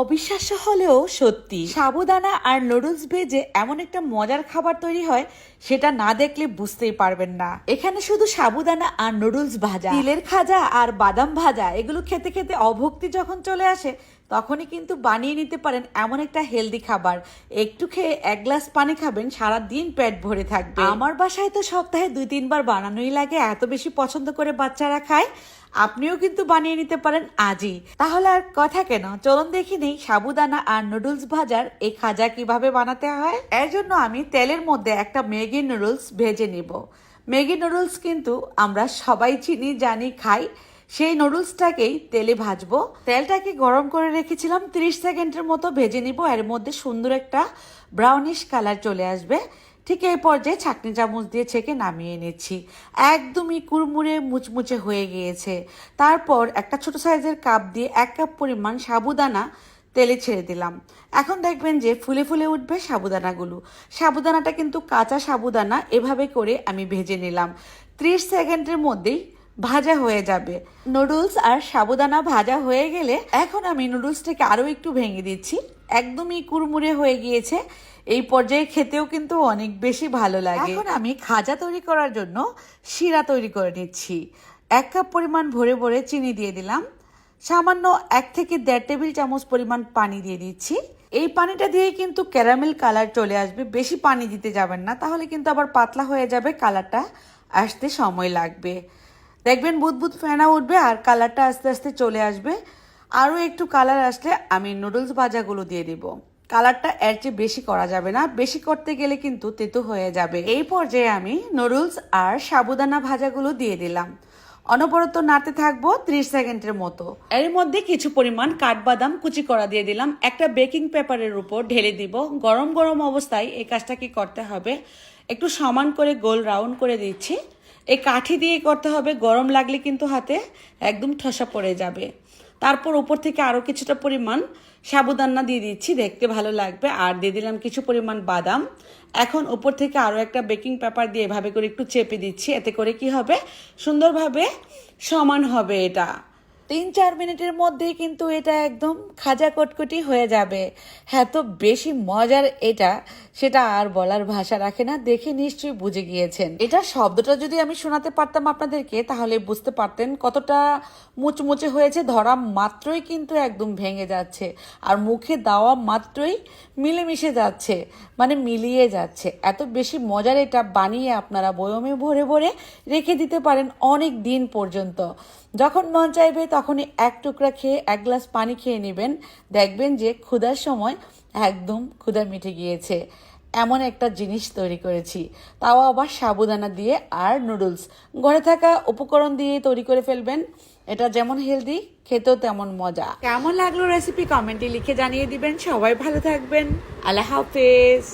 অবিশ্বাস্য হলেও সত্যি, সাবুদানা আর নুডলস ভেজে এমন একটা মজার খাবার তৈরি হয়, সেটা না দেখলে বুঝতেই পারবেন না। এখানে শুধু সাবুদানা আর নুডলস ভাজা। তিলের খাজা আর বাদাম ভাজা, এগুলো খেতে খেতে অভক্তি যখন চলে আসে তখনই কিন্তু বানিয়ে নিতে পারেন এমন একটা হেলদি খাবার। একটু খেয়ে এক গ্লাস পানি খাবেন সারা দিন পেট ভরে থাকবে। আমার বাসায় তো সপ্তাহে দুই, তিনবার বানানোই লাগে, এত বেশি পছন্দ করে বাচ্চারা খায়। আপনিও কিন্তু বানিয়ে নিতে পারেন আজই। তাহলে আর কথা কেন? চলুন দেখি নেই, সাবুদানা আর নুডলস ভাজার এই খাজা কীভাবে বানাতে হয়? এর জন্য আমি তেলের মধ্যে একটা ম্যাগি নুডলস ভেজে নিব। ম্যাগি নুডলস কিন্তু আমরা সবাই চিনি, জানি, খাই। সেই নুডলসটাকেই তেলে ভাজবো। তেলটাকে গরম করে রেখেছিলাম 30 সেকেন্ডের মতো ভেজে নিব। এর মধ্যে সুন্দর একটা ব্রাউনিশ কালার চলে আসবে। ঠিক এই পর্যায়ে ছাকনি চামচ দিয়ে ছেঁকে নামিয়ে নিচ্ছি। একদমই কুড়মুড়ে মুচমুচে হয়ে গিয়েছে। তারপর একটা ছোট সাইজের কাপ দিয়ে এক কাপ পরিমাণ সাবুদানা তেলে ছেড়ে দিলাম। এখন দেখবেন যে ফুলে ফুলে উঠবে সাবুদানাগুলো। সাবুদানাটা কিন্তু কাঁচা সাবুদানা, এভাবে করে আমি ভেজে নিলাম। ত্রিশ সেকেন্ডের মধ্যেই ভাজা হয়ে যাবে। নুডলস আর সাবুদানা ভাজা হয়ে গেলে এখন আমি নুডলসটাকে আরও একটু ভেঙে দিচ্ছি। একদমই কুড়মুড়ে হয়ে গিয়েছে। এই পর্যায়ে খেতেও কিন্তু অনেক বেশি ভালো লাগে। এখন আমি খাজা তৈরি করার জন্য শিরা তৈরি করে নিচ্ছি। এক কাপ পরিমাণ ভরে ভরে চিনি দিয়ে দিলাম। সামান্য এক থেকে দেড় টেবিল চামচ পরিমাণ পানি দিয়ে দিচ্ছি। এই পানিটা দিয়ে কিন্তু ক্যারামেল কালার চলে আসবে। বেশি পানি দিতে যাবেন না, তাহলে কিন্তু আবার পাতলা হয়ে যাবে কালারটা। আসতে সময় লাগবে। দেখবেন বুদবুদ ফেনা উঠবে আর কালারটা আস্তে আস্তে চলে আসবে। আরও একটু কালার আসলে আমি নুডলস ভাজাগুলো দিয়ে দিব। কালারটা এর চেয়ে বেশি করা যাবে না, বেশি করতে গেলে কিন্তু তেতো হয়ে যাবে। এই পর্যায়ে আমি নুডলস আর সাবুদানা ভাজাগুলো দিয়ে দিলাম। অনবরত নাড়তে থাকব ত্রিশ সেকেন্ডের মতো। এর মধ্যে কিছু পরিমাণ কাঠবাদাম কুচি করা দিয়ে দিলাম। একটা বেকিং পেপারের উপর ঢেলে দিব। গরম গরম অবস্থায় এই কাজটা কি করতে হবে? একটু সমান করে গোল রাউন্ড করে দিচ্ছি। এই কাঠি দিয়ে করতে হবে, গরম লাগলে কিন্তু হাতে একদম ঠসা পড়ে যাবে। তারপর উপর থেকে আরও কিছুটা পরিমাণ সাবুদানা দিয়ে দিচ্ছি, দেখতে ভালো লাগবে। আর দিয়ে দিলাম কিছু পরিমাণ বাদাম। এখন উপর থেকে আরও একটা বেকিং পেপার দিয়ে এভাবে করে একটু চেপে দিচ্ছি, এতে করে কি হবে? সুন্দরভাবে সমান হবে এটা। তিন চার মিনিটের মধ্যেই কিন্তু এটা একদম খাজা কটকটি হয়ে যাবে। হ্যাঁ তো বেশি মজার এটা, সেটা আর বলার ভাষা রাখে না, দেখে নিশ্চয়ই বুঝে গিয়েছেন। এটা শব্দটা যদি আমি শোনাতে পারতাম আপনাদেরকে, তাহলে বুঝতে পারতেন কতটা মুচমুচে হয়েছে। ধরা মাত্রই কিন্তু একদম ভেঙে যাচ্ছে, আর মুখে দেওয়া মাত্রই মিলেমিশে যাচ্ছে মানে মিলিয়ে যাচ্ছে। এত বেশি মজার এটা বানিয়ে আপনারা বয়মে ভরে ভরে রেখে দিতে পারেন অনেক দিন পর্যন্ত। যখন মন চাইবে তখনই এক টুকরা খেয়ে, এক গ্লাস পানি খেয়ে নেবেন। দেখবেন যে ক্ষুধার সময় একদম ক্ষুধা মিটে গিয়েছে। এমন একটা জিনিস তৈরি করেছি। তাও আবার সাবুদানা দিয়ে আর নুডলস। ঘরে থাকা উপকরণ দিয়ে তৈরি করে ফেলবেন। এটা যেমন হেলদি, খেতেও তেমন মজা। কেমন লাগল রেসিপি কমেন্টে লিখে জানিয়ে দিবেন। সবাই ভালো থাকবেন। আল্লাহ হাফেজ।